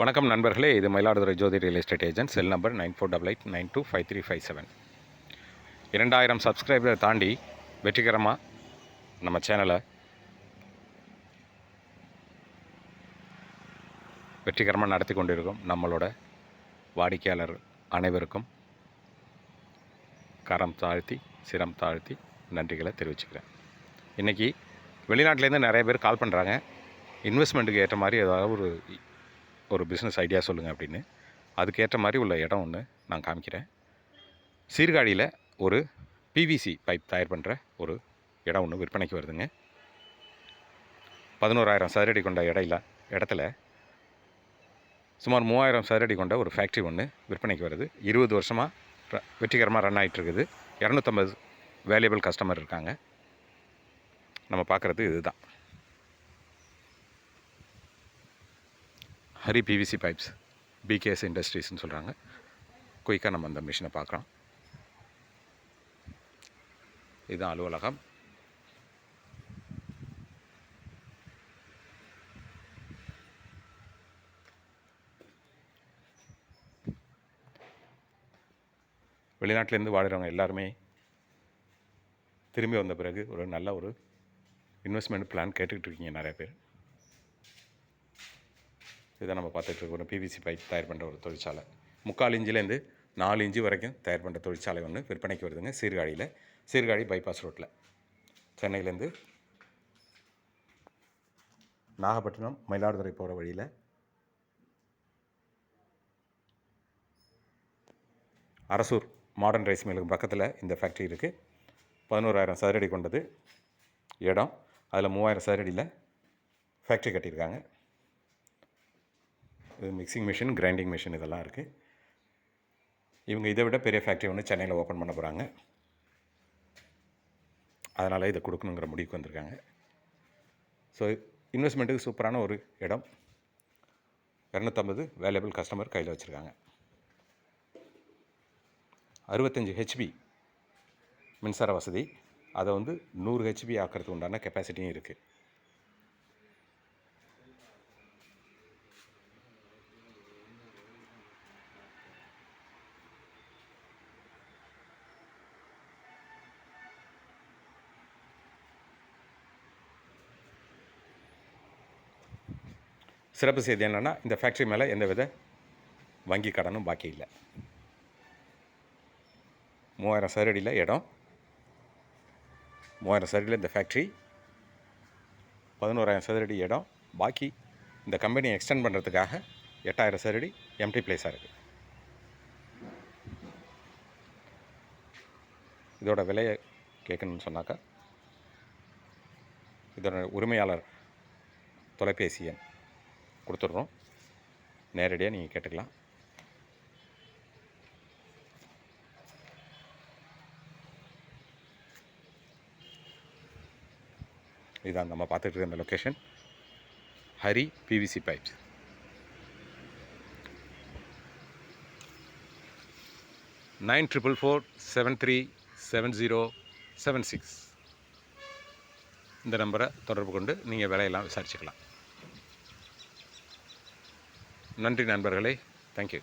வணக்கம் நண்பர்களே இது Mayiladuthurai Jothi real estate agent cell number nine four double eight nine two five three five seven. இரண்டாயிரம் சப்ஸ்கிரைபரை தாண்டி வெற்றிகரமாக நம்ம சேனலை வெற்றிகரமாக நடத்தி கொண்டிருக்கோம். நம்மளோட வாடிக்கையாளர் அனைவருக்கும் கரம் தாழ்த்தி சிரம் தாழ்த்தி நன்றிகளை தெரிவிச்சுக்கிறேன். இன்றைக்கி வெளிநாட்டிலேருந்து நிறைய பேர் கால் பண்ணுறாங்க இன்வெஸ்ட்மெண்ட்டுக்கு ஏற்ற மாதிரி ஏதாவது ஒரு ஒரு பிஸ்னஸ் ஐடியா சொல்லுங்கள் அப்படின்னு. அதுக்கேற்ற மாதிரி உள்ள இடம் ஒன்று நான் காமிக்கிறேன். சீர்காழியில் ஒரு பிவிசி பைப் தயார் பண்ணுற ஒரு இடம் ஒன்று விற்பனைக்கு வருதுங்க. பதினோராயிரம் சதுரடி கொண்ட இடையில இடத்துல சுமார் மூவாயிரம் சதுரடி கொண்ட ஒரு ஃபேக்ட்ரி ஒன்று விற்பனைக்கு வருது. இருபது வருஷமாக வெற்றிகரமாக ரன் ஆகிட்டுருக்குது இரநூத்தம்பது வேல்யூபிள் கஸ்டமர் இருக்காங்க. நம்ம பார்க்குறது இதுதான். ஹரி பிவிசி பைப்ஸ் பிகேஎஸ் இண்டஸ்ட்ரீஸ்னு சொல்கிறாங்க குயிக்காக நம்ம அந்த மிஷினை பார்க்குறோம் இதுதான் அலுவலகம். வெளிநாட்டிலேருந்து வாழ்கிறவங்க எல்லாருமே திரும்பி வந்த பிறகு ஒரு நல்ல ஒரு இன்வெஸ்ட்மெண்ட் பிளான் கேட்டுக்கிட்டு இருக்கீங்க நிறைய பேர். இதை நம்ம பார்த்துட்ருக்கோம் பிவிசி பைப் தயார் பண்ணுற ஒரு தொழிற்சாலை. முக்கால் இன்ச்சிலேருந்து நாலு இன்ச்சு வரைக்கும் தயார் பண்ணுற தொழிற்சாலை ஒன்று விற்பனைக்கு வருதுங்க சீர்காழியில். சீர்காழி பைபாஸ் ரோட்டில் சென்னையிலேருந்து நாகப்பட்டினம் மயிலாடுதுறை போகிற வழியில். அரசூர் மாடர்ன் ரைஸ் மில்லுக்கு பக்கத்தில் இந்த ஃபேக்ட்ரி இருக்குது பதினோராயிரம் சதுரடி கொண்டது இடம். அதில் மூவாயிரம் சதுரடியில் ஃபேக்ட்ரி கட்டியிருக்காங்க. இது மிக்சிங் மிஷின் கிரைண்டிங் மிஷின் இதெல்லாம் இருக்குது இவங்க இதை விட பெரிய ஃபேக்ட்ரி ஒன்று சென்னையில் ஓப்பன் பண்ண போகிறாங்க அதனால் இதை கொடுக்கணுங்கிற முடிவுக்கு வந்திருக்காங்க. ஸோ இன்வெஸ்ட்மெண்ட்டுக்கு சூப்பரான ஒரு இடம். இரநூத்தம்பது வேல்யூபிள் கஸ்டமர் கையில் வச்சுருக்காங்க. அறுபத்தஞ்சி ஹெச்பி மின்சார வசதி. அதை வந்து நூறு ஹெச்பி ஆக்கிறதுக்கு உண்டான கெப்பாசிட்டியும் இருக்குது சிறப்பு செய்தி என்னென்னா இந்த ஃபேக்ட்ரி மேலே எந்த வித வங்கி கடனும் பாக்கி இல்லை. மூவாயிரம் சதுரடியில் இடம். மூவாயிரம் சதுரடியில் இந்த ஃபேக்ட்ரி பதினோராயிரம் சதுரடி இடம். பாக்கி இந்த கம்பெனியை எக்ஸ்டெண்ட் பண்ணுறதுக்காக எட்டாயிரம் சதுரடி எம்டி பிளேஸாக இருக்குது இதோட விலையை கேட்கணும்னு சொன்னாக்கா இதோட உரிமையாளர் தொலைபேசி எண் கொடுத்துட்றோம். நேரடியாக நீங்கள் கேட்டுக்கலாம். இதுதான் நம்ம பார்த்துட்டு இருந்த இந்த location Hari PVC pipes nine triple four seven three seven zero seven six இந்த நம்பரை தொடர்பு கொண்டு நீங்கள் விலையெல்லாம் விசாரிச்சுக்கலாம். நன்றி நண்பர்களே. தேங்க்யூ